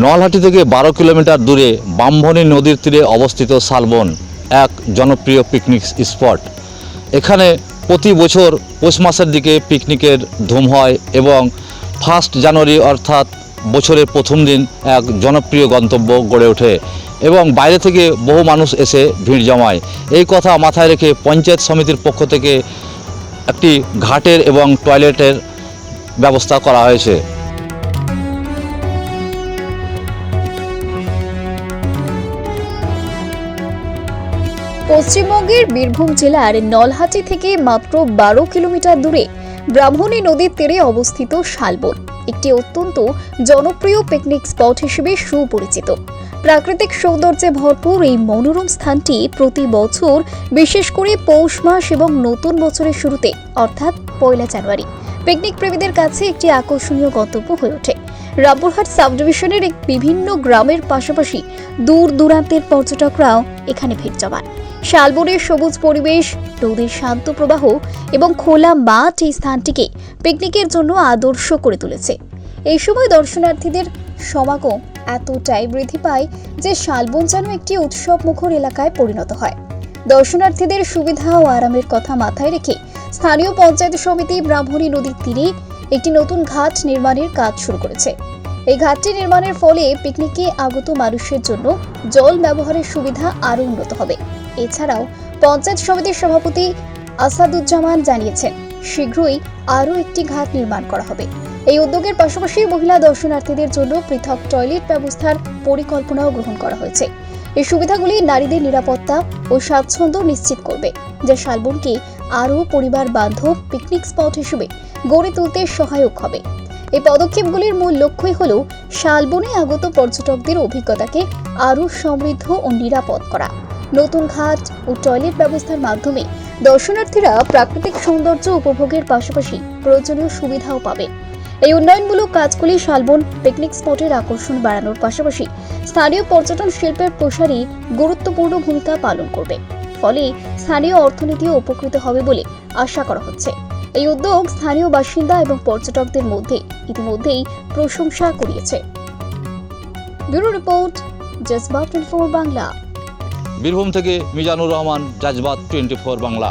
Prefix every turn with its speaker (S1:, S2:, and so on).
S1: নলহাটি থেকে বারো কিলোমিটার দূরে বামভনী নদীর তীরে অবস্থিত শালবন, এক জনপ্রিয় পিকনিক স্পট। এখানে প্রতি বছর পৌষ মাসের দিকে পিকনিকের ধুম হয় এবং ফার্স্ট জানুয়ারি অর্থাৎ বছরের প্রথম দিন এক জনপ্রিয় গন্তব্য গড়ে ওঠে এবং বাইরে থেকে বহু মানুষ এসে ভিড় জমায়। এই কথা মাথায় রেখে পঞ্চায়েত সমিতির পক্ষ থেকে একটি ঘাটের এবং টয়লেটের ব্যবস্থা করা হয়েছে।
S2: পশ্চিমবঙ্গের বীরভূম জেলার নলহাটি থেকে মাত্র বারো কিলোমিটার দূরে ব্রাহ্মণী নদীর তীরে অবস্থিত শালবন, একটি অত্যন্ত জনপ্রিয় পিকনিক স্পট হিসেবে সুপরিচিত। প্রাকৃতিক সৌন্দর্যে ভরপুর এই মনোরম স্থানটি প্রতি বছর, বিশেষ করে পৌষ মাস এবং নতুন বছরের শুরুতে, অর্থাৎ পয়লা জানুয়ারি। পিকনিক প্রেমীদের কাছে একটি আকর্ষণীয় গন্তব্য হয়ে ওঠে। রামপুরহাট সাব ডিভিশনের বিভিন্ন গ্রামের পাশাপাশি দূর দূরান্তের পর্যটকরাও এখানে ভিড় জমান। শালবনের সবুজ পরিবেশ, নদীর শান্ত প্রবাহ এবং খোলা মাঠ এই স্থানটিকে পিকনিকের জন্য আদর্শ করে তুলেছে। এই সময় দর্শনার্থীদের সমাগম এতটাই বৃদ্ধি পায় যে শালবন যেন একটি উৎসব মুখর এলাকায় পরিণত হয়। দর্শনার্থীদের সুবিধা ও আরামের কথা মাথায় রেখে স্থানীয় পঞ্চায়েত সমিতি ব্রাহ্মণী নদীর তীরে একটি নতুন ঘাট নির্মাণের কাজ শুরু করেছে। এই ঘাটটি নির্মাণের ফলে পিকনিকে আগত মানুষের জন্য জল ব্যবহারের সুবিধা আরও উন্নত হবে। এছাড়াও পঞ্চায়েত সমিতির সভাপতি আসাদুজ্জামান জানিয়েছেন, শীঘ্রই আরও একটি ঘাট নির্মাণ করা হবে। এই উদ্যোগের পাশাপাশি মহিলা দর্শনার্থীদের জন্য পৃথক টয়লেট ব্যবস্থার পরিকল্পনাও গ্রহণ করা হয়েছে। এই সুবিধাগুলি নারীদের নিরাপত্তা ও স্বাচ্ছন্দ্য নিশ্চিত করবে, যা শালবনকে আরও পরিবার বান্ধব পিকনিক স্পট হিসেবে গড়ে তুলতে সহায়ক হবে। এই পদক্ষেপগুলির মূল লক্ষ্যই হল শালবনে আগত পর্যটকদের অভিজ্ঞতাকে আরও সমৃদ্ধ ও নিরাপদ করা। নতুন ঘাট ও টয়লেট ব্যবস্থার মাধ্যমে দর্শনার্থীরা প্রাকৃতিক সৌন্দর্য উপভোগের পাশাপাশি প্রয়োজনীয় সুবিধাও পাবে। এই উন্নয়নমূলক কাজগুলি শালবন পিকনিক স্পটের আকর্ষণ বাড়ানোর পাশাপাশি স্থানীয় পর্যটন শিল্পের প্রসারে গুরুত্বপূর্ণ ভূমিকা পালন করবে। ফলে স্থানীয় অর্থনীতিও উপকৃত হবে বলে আশা করা হচ্ছে। এই উদ্যোগ স্থানীয় বাসিন্দা এবং পর্যটকদের মধ্যে ইতিমধ্যেই প্রশংসা কুড়িয়েছে। Bureau report, Jazba twenty Bangla.
S1: Birbhum থেকে মিজানুর রহমান জাজবাত টোয়েন্টি ফোর বাংলা।